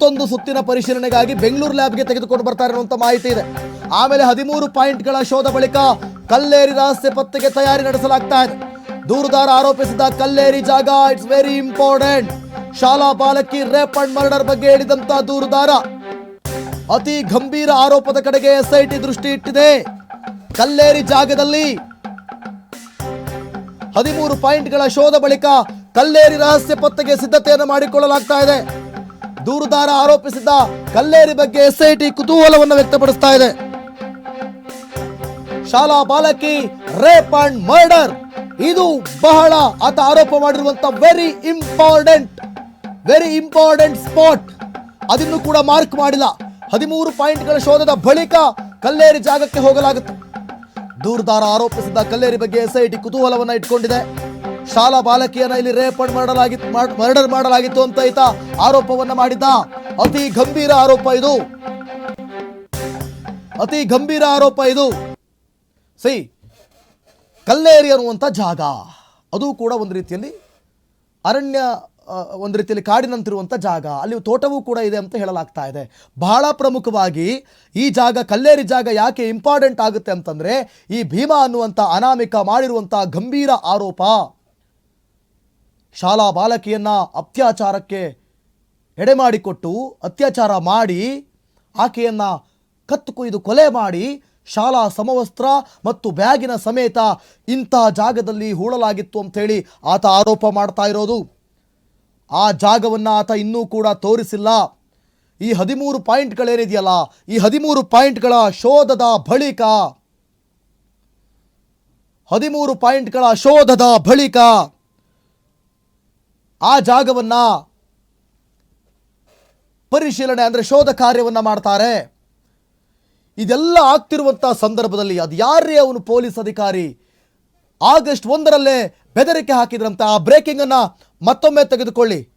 ಮತ್ತೊಂದು ಸುತ್ತಿನ ಪರಿಶೀಲನೆಗಾಗಿ ಬೆಂಗಳೂರು ಲ್ಯಾಬ್ಗೆ ತೆಗೆದುಕೊಂಡು ಬರ್ತಾರೆ ಅನ್ನುವಂಥ ಮಾಹಿತಿ ಇದೆ. ಆಮೇಲೆ ಹದಿಮೂರು ಪಾಯಿಂಟ್ಗಳ ಶೋಧ ಬಳಿಕ ಕಲ್ಲೇರಿ ರಹಸ್ಯ ಪತ್ತೆಗೆ ತಯಾರಿ ನಡೆಸಲಾಗ್ತಾ ಇದೆ. ದೂರುದಾರ ಆರೋಪಿಸಿದ ಕಲ್ಲೇರಿ ಜಾಗ ಇಟ್ಸ್ ವೆರಿ ಇಂಪಾರ್ಟೆಂಟ್ ಶಾಲಾ ಬಾಲಕಿ ರೇಪ್ ಅಂಡ್ ಮರ್ಡರ್ ಬಗ್ಗೆ ಹೇಳಿದಂತ ದೂರುದಾರ. ಅತಿ ಗಂಭೀರ ಆರೋಪದ ಕಡೆಗೆ ಎಸ್ಐಟಿ ದೃಷ್ಟಿ ಇಟ್ಟಿದೆ. ಕಲ್ಲೇರಿ ಜಾಗದಲ್ಲಿ ಹದಿಮೂರು ಪಾಯಿಂಟ್ಗಳ ಶೋಧ ಬಳಿಕ ಕಲ್ಲೇರಿ ರಹಸ್ಯ ಪತ್ತೆಗೆ ಸಿದ್ಧತೆಯನ್ನು ಮಾಡಿಕೊಳ್ಳಲಾಗ್ತಾ ಇದೆ. ದೂರುದಾರ ಆರೋಪಿಸಿದ್ದ ಕಲ್ಲೇರಿ ಬಗ್ಗೆ ಎಸ್ಐಟಿ ಕುತೂಹಲವನ್ನು ವ್ಯಕ್ತಪಡಿಸ್ತಾ ಇದೆ. ಶಾಲಾ ಬಾಲಕಿ ರೇಪ್ ಅಂಡ್ ಮರ್ಡರ್. ಇದು ಬಹಳ ಆತ ಆರೋಪ ಮಾಡಿರುವಂತ very important very important spot ಅದನ್ನು ಕೂಡ ಮಾರ್ಕ್ ಮಾಡಿಲ್ಲ. ಹದಿಮೂರು ಪಾಯಿಂಟ್ಗಳ ಶೋಧದ ಬಳಿಕ ಕಲ್ಲೇರಿ ಜಾಗಕ್ಕೆ ಹೋಗಲಾಗುತ್ತೆ ದೂರುದಾರ ಆರೋಪಿಸಿದ್ದ ಕಲ್ಲೇರಿ ಬಗ್ಗೆ ಎಸ್ಐಟಿ ಕುತೂಹಲವನ್ನು ಇಟ್ಕೊಂಡಿದೆ. ಶಾಲಾ ಬಾಲಕಿಯನ್ನ ಇಲ್ಲಿ ರೇಪ್ ಮಾಡಲಾಗಿತ್ತು ಮರ್ಡರ್ ಮಾಡಲಾಗಿತ್ತು ಅಂತ ಈತ ಆರೋಪವನ್ನ ಮಾಡಿದ್ದ. ಅತಿ ಗಂಭೀರ ಆರೋಪ ಇದು. ಅತಿ ಗಂಭೀರ ಆರೋಪ ಇದು. ಸಿ, ಕಲ್ಲೇರಿ ಅನ್ನುವಂಥ ಜಾಗ. ಅದು ಕೂಡ ಒಂದು ರೀತಿಯಲ್ಲಿ ಅರಣ್ಯ ಒಂದು ರೀತಿಯಲ್ಲಿ ಕಾಡಿನಂತಿರುವಂಥ ಜಾಗ. ಅಲ್ಲಿ ತೋಟವೂ ಕೂಡ ಇದೆ ಅಂತ ಹೇಳಲಾಗ್ತಾ ಇದೆ. ಬಹಳ ಪ್ರಮುಖವಾಗಿ ಈ ಜಾಗ, ಕಲ್ಲೇರಿ ಜಾಗ ಯಾಕೆ ಇಂಪಾರ್ಟೆಂಟ್ ಆಗುತ್ತೆ ಅಂತಂದರೆ ಈ ಭೀಮಾ ಅನ್ನುವಂಥ ಅನಾಮಿಕ ಮಾಡಿರುವಂಥ ಗಂಭೀರ ಆರೋಪ. ಶಾಲಾ ಬಾಲಕಿಯನ್ನ ಅತ್ಯಾಚಾರಕ್ಕೆ ಎಡೆ ಮಾಡಿಕೊಟ್ಟು ಅತ್ಯಾಚಾರ ಮಾಡಿ ಆಕೆಯನ್ನು ಕತ್ತು ಕೊಯ್ದು ಕೊಲೆ ಮಾಡಿ ಶಾಲಾ ಸಮವಸ್ತ್ರ ಮತ್ತು ಬ್ಯಾಗಿನ ಸಮೇತ ಇಂಥ ಜಾಗದಲ್ಲಿ ಹೂಳಲಾಗಿತ್ತು ಅಂಥೇಳಿ ಆತ ಆರೋಪ ಮಾಡ್ತಾ ಇರೋದು. ಆ ಜಾಗವನ್ನು ಆತ ಇನ್ನೂ ಕೂಡ ತೋರಿಸಿಲ್ಲ. ಈ ಹದಿಮೂರು ಪಾಯಿಂಟ್ಗಳೇನಿದೆಯಲ್ಲ, ಈ ಹದಿಮೂರು ಪಾಯಿಂಟ್ಗಳ ಶೋಧದ ಬಳಿಕ, ಹದಿಮೂರು ಪಾಯಿಂಟ್ಗಳ ಶೋಧದ ಬಳಿಕ ಆ ಜಾಗವನ್ನು ಪರಿಶೀಲನೆ ಅಂದರೆ ಶೋಧ ಕಾರ್ಯವನ್ನು ಮಾಡ್ತಾರೆ. ಇದೆಲ್ಲ ಆಗ್ತಿರುವಂಥ ಸಂದರ್ಭದಲ್ಲಿ ಅದು ಯಾರೇ ಅವನು ಪೊಲೀಸ್ ಅಧಿಕಾರಿ? ಆಗಸ್ಟ್ ಒಂದರಲ್ಲೇ ಬೆದರಿಕೆ ಹಾಕಿದ್ರಂತ. ಆ ಬ್ರೇಕಿಂಗ್ ಅನ್ನ ಮತ್ತೊಮ್ಮೆ ತೆಗೆದುಕೊಳ್ಳಿ.